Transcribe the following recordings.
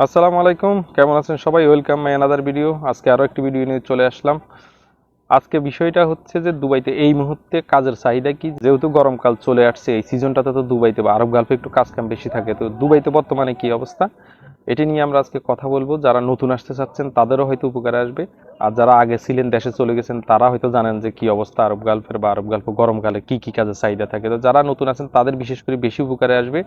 আসসালামু আলাইকুম, কেমন আছেন সবাই? ওয়েলকাম মাই আনাদার ভিডিও আজকে আরও একটি ভিডিও নিয়ে চলে আসলাম। আজকে বিষয়টা হচ্ছে যে দুবাইতে এই মুহূর্তে কাজের চাহিদা কি? যেহেতু গরমকাল চলে আসছে, এই সিজনটাতে তো দুবাইতে বা আরব গালফে একটু কাজ কাম বেশি থাকে। তো দুবাইতে বর্তমানে কি অবস্থা? এটি নিয়ে আমরা আজকে কথা বলব। যারা নতুন আসতে চাচ্ছেন, তাদেরও হয়তো উপকারে আসবে। আর যারা আগে ছিলেন, দেশে চলে গেছেন, তারা হয়তো জানেন যে কি অবস্থা আরব গালফের বা আরব গালফ গরমকালে কি কি কাজের চাহিদা থাকে। তো যারা নতুন আছেন, তাদের বিশেষ করে বেশি উপকারে আসবে।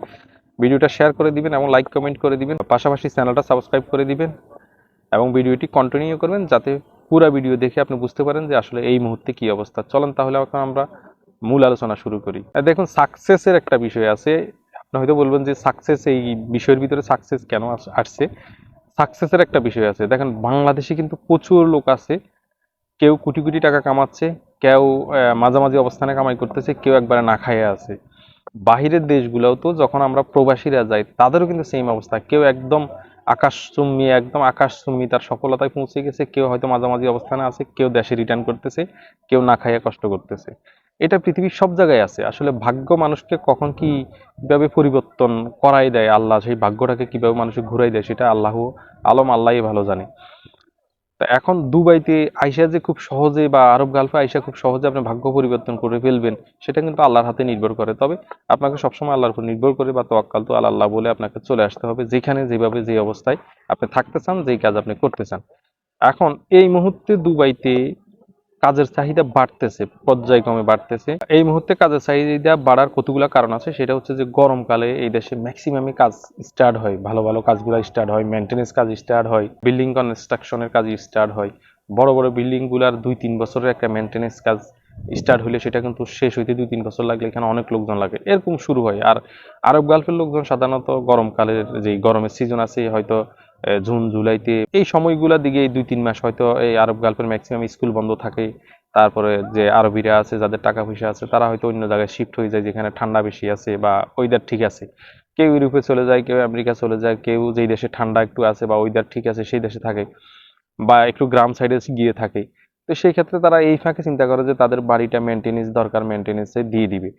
ভিডিওটা শেয়ার করে দিবেন এবং লাইক কমেন্ট করে দিবেন। পাশাপাশি চ্যানেলটা সাবস্ক্রাইব করে দিবেন এবং ভিডিওটি কন্টিনিউ করবেন যাতে পুরো ভিডিও দেখে আপনি বুঝতে পারেন যে আসলে এই মুহূর্তে কি অবস্থা। চলেন তাহলে এখন আমরা মূল আলোচনা শুরু করি। দেখুন সাকসেসের একটা বিষয় আছে। আপনি হয়তো বলবেন যে সাকসেস এই বিষয়ের ভিতরে সাকসেস কেন আসছে? সাকসেসের একটা বিষয় আছে। দেখেন, বাংলাদেশে কিন্তু প্রচুর লোক আছে। কেউ কোটি কোটি টাকা কামাচ্ছে, কেউ মাঝামাঝি অবস্থানে কামাই করতেছে, কেউ একবারে না খাইয়ে আছে। বাহিরের দেশগুলোও তো যখন আমরা প্রবাসীরা যাই, তাদেরও কিন্তু সেম অবস্থা। কেউ একদম আকাশচুম্বী একদম আকাশচুম্বী, তার সফলতায় পৌঁছে গেছে, কেউ হয়তো মাঝামাঝি অবস্থানে আছে, কেউ দেশে রিটার্ন করতেছে, কেউ না খাইয়া কষ্ট করতেছে। এটা পৃথিবীর সব জায়গায় আছে। আসলে ভাগ্য মানুষকে কখন কীভাবে পরিবর্তন করাই দেয় আল্লাহ, সেই ভাগ্যটাকে কীভাবে মানুষকে ঘুরাই দেয়, সেটা আল্লাহ আলম আল্লাহই ভালো জানে। তা এখন দুবাইতে আইসা যে খুব সহজে বা আরব গালফে আইসা খুব সহজে আপনি ভাগ্য পরিবর্তন করে ফেলবেন, সেটা কিন্তু আল্লাহর হাতে নির্ভর করে। তবে আপনাকে সবসময় আল্লাহর উপর নির্ভর করে বা তোয়াক্কাল তো আল্লাহ বলে আপনাকে চলে আসতে হবে, যেখানে, যেভাবে, যে অবস্থায় আপনি থাকতে চান, যেই কাজ আপনি করতে চান। এখন এই মুহূর্তে দুবাইতে কাজের চাহিদা বাড়তেছে পর্যায়ক্রমে বাড়তেছে। এই মুহূর্তে কাজের চাহিদা বাড়ার কতগুলো কারণ আছে? সেটা হচ্ছে যে গরমকালে এই দেশে ম্যাক্সিমামে কাজ স্টার্ট হয়। ভালো ভালো কাজগুলো স্টার্ট হয় মেনটেনেন্স কাজ স্টার্ট হয় বিল্ডিং কনস্ট্রাকশনের কাজ স্টার্ট হয়। বড় বড় বিল্ডিংগুলার দুই, তিন বছরের একটা মেনটেনেন্স কাজ স্টার্ট হলে সেটা কিন্তু শেষ হইতে দুই, তিন বছর লাগলে এখানে অনেক লোকজন লাগে। এরকম শুরু হয়। আর আরব গালফের লোকজন সাধারণত গরমকালের যে গরমের সিজন আছে, হয়তো জুন, জুলাইতে এই সময়গুলোর দিকে দুই, তিন মাস হয়তো এই আরব গালফের ম্যাক্সিমাম স্কুল বন্ধ থাকে। তারপরে যে আরবিরা আছে, যাদের টাকা পয়সা আছে, তারা হয়তো অন্য জায়গায় শিফট হয়ে যায়, যেখানে ঠান্ডা বেশি আছে বা ওয়েদার ঠিক আছে। কেউ ইউরোপে চলে যায়, কেউ আমেরিকা চলে যায়, কেউ যেই দেশে ঠান্ডা একটু আছে বা ওয়েদার ঠিক আছে, সেই দেশে থাকে বা একটু গ্রাম সাইডে গিয়ে থাকে। তো সেই ক্ষেত্রে তারা এই ফাঁকে চিন্তা করে যে তাদের বাড়িটা মেনটেনেন্স দরকার মেনটেনেন্সে দিয়ে দিবে।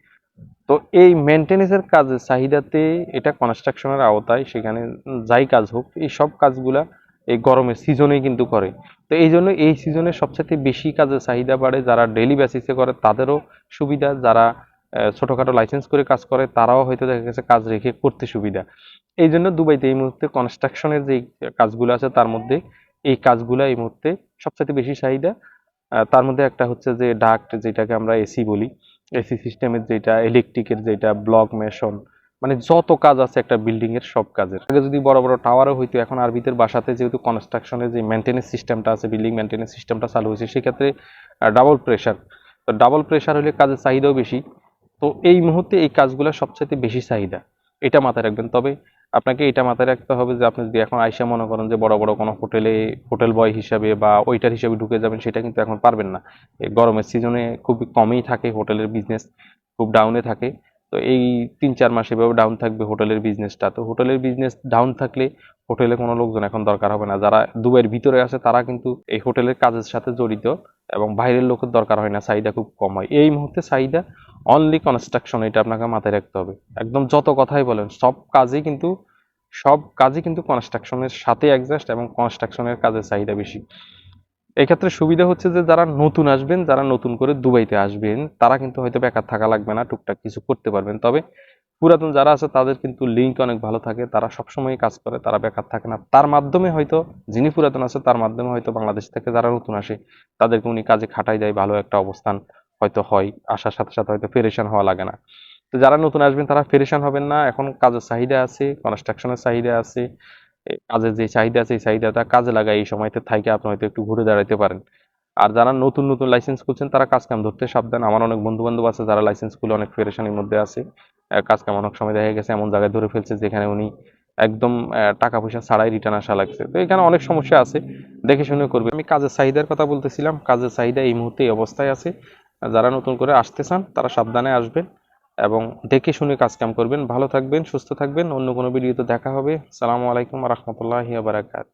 তো এই মেনটেনেন্সের কাজের চাহিদাতে এটা কনস্ট্রাকশনের আওতায়, সেখানে যাই কাজ হোক, এই সব কাজগুলা এই গরমের সিজনেই কিন্তু করে। তো এই জন্য এই সিজনে সবচেয়ে বেশি কাজের চাহিদা বাড়ে যারা ডেলি বেসিসে করে, তাদেরও সুবিধা। যারা ছোটখাটো লাইসেন্স করে কাজ করে, তারাও হয়তো দেখা গেছে কাজ রেখে করতে সুবিধা। এই জন্য দুবাইতে এই মুহূর্তে কনস্ট্রাকশনের যে কাজগুলো আছে, তার মধ্যে এই কাজগুলো এই মুহূর্তে সবচেয়ে বেশি চাহিদা। তার মধ্যে একটা হচ্ছে যে ডাক্ট যেটাকে আমরা এসি বলি। এসি সিস্টেমের যেটা ইলেকট্রিকের যেটা ব্লক মেশন মানে যত কাজ আছে একটা বিল্ডিং এর সব কাজের। আগে যদি বড় বড় টাওয়ারও হইতো, এখন আরবিদের বাসাতে যেহেতু কনস্ট্রাকশনের যে মেনটেন্স সিস্টেমটা আছে বিল্ডিং মেনটেন্স সিস্টেমটা চালু হয়েছে, সেক্ষেত্রে ডাবল প্রেশার তো ডাবল প্রেশার হলে কাজের চাহিদাও বেশি। তো এই মুহূর্তে এই কাজগুলো সবচাইতে বেশি চাহিদা। এটা মাথায় রাখবেন। তবে আপনাকে এটা মাথায় রাখতে হবে যে আপনি যদি এখন আইসা মনে করেন যে বড় বড় কোনো হোটেলে, হোটেল বয় হিসাবে বা ওইটার হিসাবে ঢুকে যাবেন, সেটা কিন্তু এখন পারবেন না। গরমের সিজনে খুবই কমই থাকে হোটেলের বিজনেস খুব ডাউনে থাকে। তো এই তিন চার মাস এভাবে ডাউন থাকবে হোটেলের বিজনেসটা তো হোটেলের বিজনেস ডাউন থাকলে হোটেলে কোনো লোকজন এখন দরকার হবে না। যারা দুবাইয়ের ভিতরে আছে, তারা কিন্তু এই হোটেলের কাজের সাথে জড়িত এবং বাইরের লোকের দরকার হয় না। চাহিদা খুব কম হয়। এই মুহূর্তে চাহিদা অনলি কনস্ট্রাকশন এটা আপনাকে মাথায় রাখতে হবে। একদম যত কথাই বলেন, সব কাজই কিন্তু, সব কাজই কিন্তু কনস্ট্রাকশনের সাথে অ্যাডজাস্ট এবং কনস্ট্রাকশনের কাজের চাহিদা বেশি। এক্ষেত্রে সুবিধা হচ্ছে যে, যারা নতুন আসবেন, যারা নতুন করে দুবাইতে আসবেন, তারা কিন্তু হয়তো বেকার থাকা লাগবে না, টুকটাক কিছু করতে পারবেন। তবে পুরাতন যারা আছে, তাদের কিন্তু লিঙ্ক অনেক ভালো থাকে, তারা সবসময় কাজ করে, তারা বেকার থাকে না। তার মাধ্যমে হয়তো, যিনি পুরাতন আছে, তার মাধ্যমে হয়তো বাংলাদেশ থেকে যারা নতুন আসে, তাদেরকে উনি কাজে খাটাই দেয় ভালো একটা অবস্থান। হয়তো হয়, আসার সাথে সাথে হয়তো ফেরেশান হওয়া লাগে না। তো যারা নতুন আসবেন, তারা ফেরেশান হবেন না। এখন কাজের চাহিদা আছে কনস্ট্রাকশনের চাহিদা আছে কাজের যে চাহিদা আছে, এই চাহিদাটা কাজে লাগায় এই সময়তে থাইকে আপনি হয়তো একটু ঘুরে দাঁড়াইতে পারেন। আর যারা নতুন নতুন লাইসেন্স করছেন তারা কাজ কাম ধরতে সাবধান। আমার অনেক বন্ধু বান্ধব আছে, যারা লাইসেন্স খুলে অনেক ফেরেশানির মধ্যে আছে। কাজ কাম অনেক সময় দেখা গেছে, এমন জায়গায় ধরে ফেলছে যেখানে উনি একদম টাকা পয়সা ছাড়াই রিটার্ন আসা লাগছে। তো এখানে অনেক সমস্যা আছে, দেখে শুনে করবে আমি কাজের চাহিদার কথা বলতেছিলাম। কাজের চাহিদা এই মুহূর্তে এই অবস্থায় আছে। যারা নতুন করে আসতে চান, তারা সাবধানে আসবেন এবং দেখে শুনে কাজ কাম করবেন। ভালো থাকবেন, সুস্থ থাকবেন। অন্য কোনো ভিডিওতে দেখা হবে। সালামু আলাইকুম রহমতুল্লাহ বারাকাত